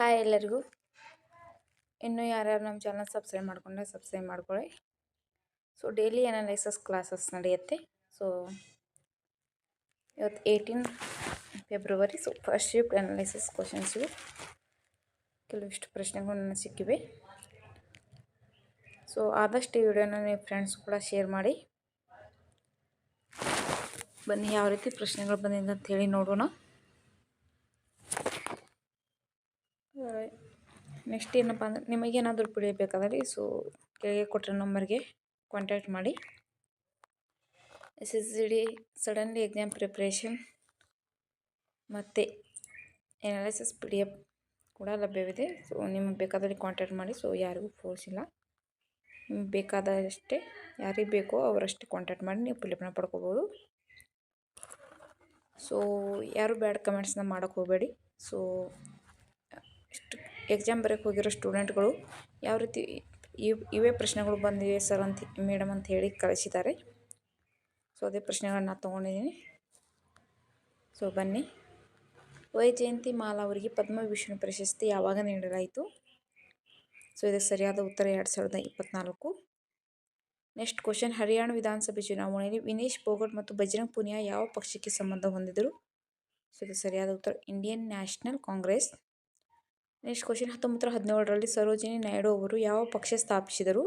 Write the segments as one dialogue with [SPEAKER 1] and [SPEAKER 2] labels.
[SPEAKER 1] Hi ಎಲ್ಲರಿಗೂ. ಇನ್ನೂ ಯಾರ್ಯಾರು ನಮ್ಮ ಚಾನಲ್ ಸಬ್ಸ್ಕ್ರೈಬ್ ಮಾಡ್ಕೊಂಡ್ರೆ ಸಬ್ಸ್ಕ್ರೈಬ್ ಮಾಡ್ಕೊಳ್ಳಿ. ಸೊ ಡೈಲಿ ಅನಾಲೈಸಸ್ ಕ್ಲಾಸಸ್ ನಡೆಯುತ್ತೆ. ಸೊ ಇವತ್ತು eighteen February so first shift analysis questions ಕೆಲವಿಷ್ಟು ಪ್ರಶ್ನೆಗಳು ನನಗೆ ಸಿಕ್ಕಿವೆ. ಸೊ ಆದಷ್ಟು ಈ ವಿಡಿಯೋನ ನೀವು ಫ್ರೆಂಡ್ಸ್ ಕೂಡ ಶೇರ್ ಮಾಡಿ. ಬನ್ನಿ, ಯಾವ ರೀತಿ ಪ್ರಶ್ನೆಗಳು ಬಂದಿದೆ ಅಂತ ಹೇಳಿ ನೋಡೋಣ. ನೆಕ್ಸ್ಟ್ ಏನಪ್ಪ ಅಂದ್ರೆ ನಿಮಗೇನಾದರೂ ಪಿ ಪಿಡಿ ಬೇಕಾದ್ರೆ ಬೇಕಾದರೆ ಸೊ ಕೆಳಗೆ ಕೊಟ್ಟಿರೋ ನಂಬರ್ಗೆ ಕಾಂಟ್ಯಾಕ್ಟ್ ಮಾಡಿ. S S C D suddenly exam preparation ಮತ್ತು ಎನಾಲಿಸಿಸ್ ಪಿ ಡಿ ಎಫ್ ಕೂಡ ಲಭ್ಯವಿದೆ. ಸೊ ನಿಮಗೆ ಬೇಕಾದಲ್ಲಿ ಕಾಂಟ್ಯಾಕ್ಟ್ ಮಾಡಿ ಸೊ ಯಾರಿಗೂ ಫೋರ್ಸ್ ಇಲ್ಲ. ನಿಮ್ಗೆ ಬೇಕಾದಷ್ಟೇ ಯಾರಿಗೆ ಬೇಕೋ ಅವರಷ್ಟೇ ಕಾಂಟ್ಯಾಕ್ಟ್ ಮಾಡಿ, ನೀವು ಪಿಲಿಪನ ಪಡ್ಕೋಬೋದು. ಸೊ ಯಾರು ಬ್ಯಾಡ್ ಕಮೆಂಟ್ಸ್ನ ಮಾಡೋಕ್ಕೆ ಹೋಗಬೇಡಿ. ಸೊ ಎಕ್ಸಾಮ್ ಬರೋಕ್ಕೆ ಹೋಗಿರೋ ಸ್ಟೂಡೆಂಟ್ಗಳು ಯಾವ ರೀತಿ ಇವ್ ಇವೇ ಪ್ರಶ್ನೆಗಳು ಬಂದಿವೆ ಸರ್ ಅಂತ ಮೇಡಮ್ ಅಂತ ಹೇಳಿ ಕಳಿಸಿದ್ದಾರೆ. ಸೊ, ಅದೇ ಪ್ರಶ್ನೆಗಳನ್ನ ತೊಗೊಂಡಿದ್ದೀನಿ. ಸೊ, ಬನ್ನಿ. ವೈಜಯಂತಿ ಮಾಲಾ ಅವರಿಗೆ ಪದ್ಮವಿಭೂಷಣ ಪ್ರಶಸ್ತಿ ಯಾವಾಗ ನೀಡಲಾಯಿತು? ಸೊ, ಇದಕ್ಕೆ ಸರಿಯಾದ ಉತ್ತರ ಎರಡು ಸಾವಿರದ ಇಪ್ಪತ್ತ್ನಾಲ್ಕು ನೆಕ್ಸ್ಟ್ ಕ್ವಶನ್, ಹರಿಯಾಣ ವಿಧಾನಸಭೆ ಚುನಾವಣೆಯಲ್ಲಿ ವಿನೇಶ್ ಪೋಗಟ್ ಮತ್ತು ಬಜರಂಗ್ ಪುನಿಯಾ ಯಾವ ಪಕ್ಷಕ್ಕೆ ಸಂಬಂಧ ಹೊಂದಿದರು ಸೊ, ಇದಕ್ಕೆ ಸರಿಯಾದ ಉತ್ತರ, Indian national congress. Next question ಹತ್ತೊಂಬತ್ತರ ಹದಿನೇಳರಲ್ಲಿ ಸರೋಜಿನಿ ನಾಯ್ಡು ಅವರು ಯಾವ ಪಕ್ಷ ಸ್ಥಾಪಿಸಿದರು?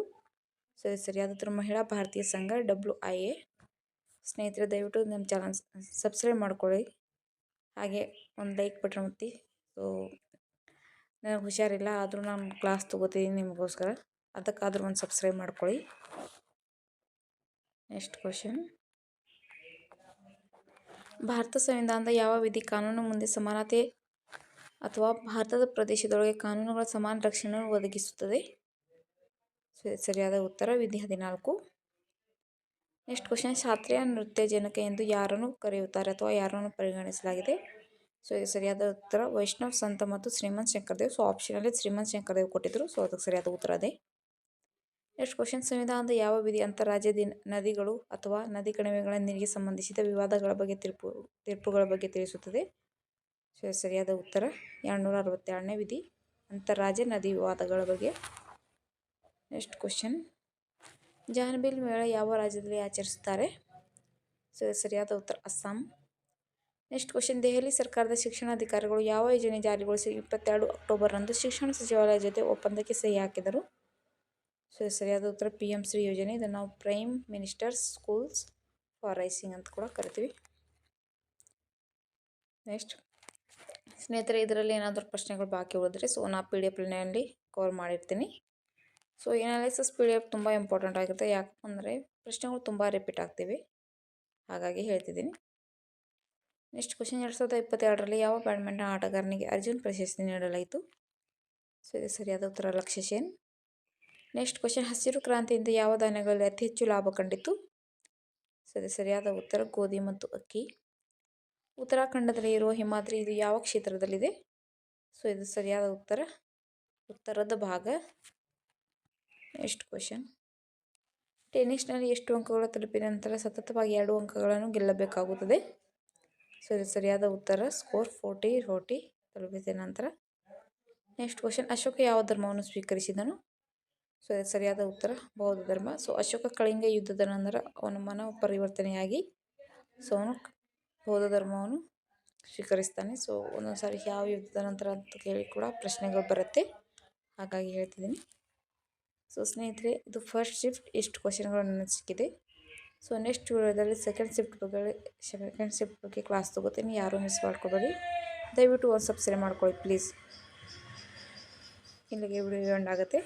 [SPEAKER 1] ಸರಿ ಸರಿ ಅದರ ಮಹಿಳಾ ಭಾರತೀಯ ಸಂಘ ಡಬ್ಲ್ಯೂ ಐ ಎ ಸ್ನೇಹಿತರೆ, ದಯವಿಟ್ಟು ನಮ್ಮ ಚಾನಲ್ ಸಬ್ಸ್ಕ್ರೈಬ್ ಮಾಡ್ಕೊಳ್ಳಿ. ಹಾಗೆ ಒಂದು ಲೈಕ್ ಬಟನ್ ಒತ್ತಿ. ಸೊ ನನಗೆ ಹುಷಾರಿಲ್ಲ, ಆದರೂ ನಾನು ಕ್ಲಾಸ್ ತೊಗೋತಿದ್ದೀನಿ ನಿಮಗೋಸ್ಕರ. ಅದಕ್ಕಾದರೂ ಒಂದು ಸಬ್ಸ್ಕ್ರೈಬ್ ಮಾಡ್ಕೊಳ್ಳಿ. ನೆಕ್ಸ್ಟ್ ಕ್ವಶನ್ ಭಾರತ ಸಂವಿಧಾನದ ಯಾವ ವಿಧಿ ಕಾನೂನು ಮುಂದೆ ಸಮಾನತೆ ಅಥವಾ ಭಾರತದ ಪ್ರದೇಶದೊಳಗೆ ಕಾನೂನುಗಳ ಸಮಾನ ರಕ್ಷಣೆಯನ್ನು ಒದಗಿಸುತ್ತದೆ? ಸರಿಯಾದ ಉತ್ತರ, ವಿಧಿ ಹದಿನಾಲ್ಕು. ನೆಕ್ಸ್ಟ್ ಕ್ವಶನ್, ಶಾಸ್ತ್ರೀಯ ನೃತ್ಯ ಜನಕ ಎಂದು ಯಾರನ್ನು ಕರೆಯುತ್ತಾರೆ ಅಥವಾ ಯಾರನ್ನು ಪರಿಗಣಿಸಲಾಗಿದೆ? ಸೊ, ಇದು ಸರಿಯಾದ ಉತ್ತರ. ವೈಷ್ಣವ್ ಸಂತ ಮತ್ತು ಶ್ರೀಮಂತ್ ಶಂಕರದೇವ್. ಸೊ ಆಪ್ಷನಲ್ಲಿ ಶ್ರೀಮಂತ್ ಶಂಕರದೇವ್ ಕೊಟ್ಟಿದ್ದರು ಸೊ, ಅದಕ್ಕೆ ಸರಿಯಾದ ಉತ್ತರ ಅದೇ. ನೆಕ್ಸ್ಟ್ ಕ್ವಶನ್, ಸಂವಿಧಾನದ ಯಾವ ವಿಧಿ ಅಂತಾರಾಜ್ಯ ನದಿಗಳು ಅಥವಾ ನದಿ ಕಣಿವೆಗಳ ನೀರಿಗೆ ಸಂಬಂಧಿಸಿದ ವಿವಾದಗಳ ಬಗ್ಗೆ ತೀರ್ಪು, ತೀರ್ಪುಗಳ ಬಗ್ಗೆ ತಿಳಿಸುತ್ತದೆ? ಸರಿಯಾದ ಉತ್ತರ. ಎರಡುನೂರ ಅರವತ್ತೆರಡನೇ ವಿಧಿ. ಅಂತಾರಾಜ್ಯ ನದಿ ವಿವಾದಗಳ ಬಗ್ಗೆ. ನೆಕ್ಸ್ಟ್ ಕ್ವಶನ್ ಜಾನ್ಬಿಲ್ ಮೇಳ ಯಾವ ರಾಜ್ಯದಲ್ಲಿ ಆಚರಿಸುತ್ತಾರೆ? ಸೊ ಸರಿಯಾದ ಉತ್ತರ, ಅಸ್ಸಾಂ. ನೆಕ್ಸ್ಟ್ ಕ್ವಶನ್ ದೆಹಲಿ ಸರ್ಕಾರದ ಶಿಕ್ಷಣ ಅಧಿಕಾರಿಗಳು ಯಾವ ಯೋಜನೆ ಜಾರಿಗೊಳಿಸಿ ಇಪ್ಪತ್ತೆರಡು ಅಕ್ಟೋಬರ್ನಂದು ಶಿಕ್ಷಣ ಸಚಿವಾಲಯ ಜೊತೆ ಒಪ್ಪಂದಕ್ಕೆ ಸಹಿ ಹಾಕಿದರು? ಸೊ ಸರಿಯಾದ ಉತ್ತರ ಪಿ ಎಂ ಶ್ರೀ ಯೋಜನೆ. ಇದನ್ನು ನಾವು prime ministers schools for rising ಅಂತ ಕೂಡ ಕರಿತೀವಿ. ನೆಕ್ಸ್ಟ್ ಸ್ನೇಹಿತರೆ, ಇದರಲ್ಲಿ ಏನಾದರೂ ಪ್ರಶ್ನೆಗಳು ಬಾಕಿ ಉಳಿದ್ರೆ ಸೊ ನಾ ಪಿ ಡಿ ಎಫ್ನಲ್ಲಿ ಕವರ್ ಮಾಡಿರ್ತೀನಿ. So analysis P D F ತುಂಬ ಇಂಪಾರ್ಟೆಂಟ್ ಆಗುತ್ತೆ. ಯಾಕಂದರೆ ಪ್ರಶ್ನೆಗಳು ತುಂಬ ರಿಪೀಟ್ ಆಗ್ತೀವಿ. ಹಾಗಾಗಿ ಹೇಳ್ತಿದ್ದೀನಿ. ನೆಕ್ಸ್ಟ್ ಕ್ವಶನ್ ಎರಡು ಸಾವಿರದ ಇಪ್ಪತ್ತೆರಡರಲ್ಲಿ ಯಾವ ಬ್ಯಾಡ್ಮಿಂಟನ್ ಆಟಗಾರನಿಗೆ ಅರ್ಜುನ್ ಪ್ರಶಸ್ತಿ ನೀಡಲಾಯಿತು? ಸೊ ಇದು ಸರಿಯಾದ ಉತ್ತರ ಲಕ್ಷ್ಯ ಸೇನ್. ನೆಕ್ಸ್ಟ್ ಕ್ವಶನ್ ಹಸಿರು ಕ್ರಾಂತಿಯಿಂದ ಯಾವ ಧಾನ್ಯಗಳಲ್ಲಿ ಅತಿ ಹೆಚ್ಚು ಲಾಭ ಕಂಡಿತು? ಸೊ ಇದು ಸರಿಯಾದ ಉತ್ತರ ಗೋಧಿ ಮತ್ತು ಅಕ್ಕಿ. ಉತ್ತರಾಖಂಡದಲ್ಲಿ ಇರುವ ಹಿಮಾದ್ರಿ ಇದು ಯಾವ ಕ್ಷೇತ್ರದಲ್ಲಿದೆ? ಸೊ ಇದು ಸರಿಯಾದ ಉತ್ತರ. ಉತ್ತರದ ಭಾಗ. ನೆಕ್ಸ್ಟ್ ಕ್ವಶನ್ ಟೆನ್ನಿಸ್ನಲ್ಲಿ ಎಷ್ಟು ಅಂಕಗಳು ತಲುಪಿದ ನಂತರ ಸತತವಾಗಿ ಎರಡು ಅಂಕಗಳನ್ನು ಗೆಲ್ಲಬೇಕಾಗುತ್ತದೆ? ಸೊ ಇದು ಸರಿಯಾದ ಉತ್ತರ. ಸ್ಕೋರ್ ಫೋರ್ಟಿ ಫೋರ್ಟಿ ತಲುಪಿದ ನಂತರ. ನೆಕ್ಸ್ಟ್ ಕ್ವಶನ್ ಅಶೋಕ ಯಾವ ಧರ್ಮವನ್ನು ಸ್ವೀಕರಿಸಿದನು? ಸೊ ಇದು ಸರಿಯಾದ ಉತ್ತರ. ಬೌದ್ಧ ಧರ್ಮ. ಸೊ ಅಶೋಕ ಕಳಿಂಗ ಯುದ್ಧದ ನಂತರ ಅವನ ಮನ ಪರಿವರ್ತನೆಯಾಗಿ ಸೊ ಅವನು ಬೌದ್ಧ ಧರ್ಮವನ್ನು ಸ್ವೀಕರಿಸ್ತಾನೆ. ಸೊ ಒಂದೊಂದು ಸಾರಿ ಯಾವ ಯುದ್ಧದ ನಂತರ ಅಂತ ಕೇಳಿ ಕೂಡ ಪ್ರಶ್ನೆಗಳು ಬರುತ್ತೆ. ಹಾಗಾಗಿ ಹೇಳ್ತಿದ್ದೀನಿ. ಸೊ ಸ್ನೇಹಿತರೆ, ಇದು ಫಸ್ಟ್ ಶಿಫ್ಟ್ ಇಷ್ಟು ಕ್ವಶನ್ಗಳು ನನ್ನ ಸಿಕ್ಕಿದೆ. ಸೊ ನೆಕ್ಸ್ಟ್ ವಿಡಿಯೋದಲ್ಲಿ ಸೆಕೆಂಡ್ ಶಿಫ್ಟ್ ಬಗ್ಗೆ ಸೆಕೆಂಡ್ ಶಿಫ್ಟ್ ಬಗ್ಗೆ ಕ್ಲಾಸ್ ತೊಗೋತೀನಿ. ಯಾರೂ ಮಿಸ್ ಮಾಡ್ಕೋಬೇಡಿ. ದಯವಿಟ್ಟು ಒಂದು ಸಬ್ಸ್ಕ್ರೈಬ್ ಮಾಡ್ಕೊಳ್ಳಿ ಪ್ಲೀಸ್ ಇಲ್ಲಿಗೆ ವಿಡಿಯೋ ಎಂಡ್ ಆಗುತ್ತೆ.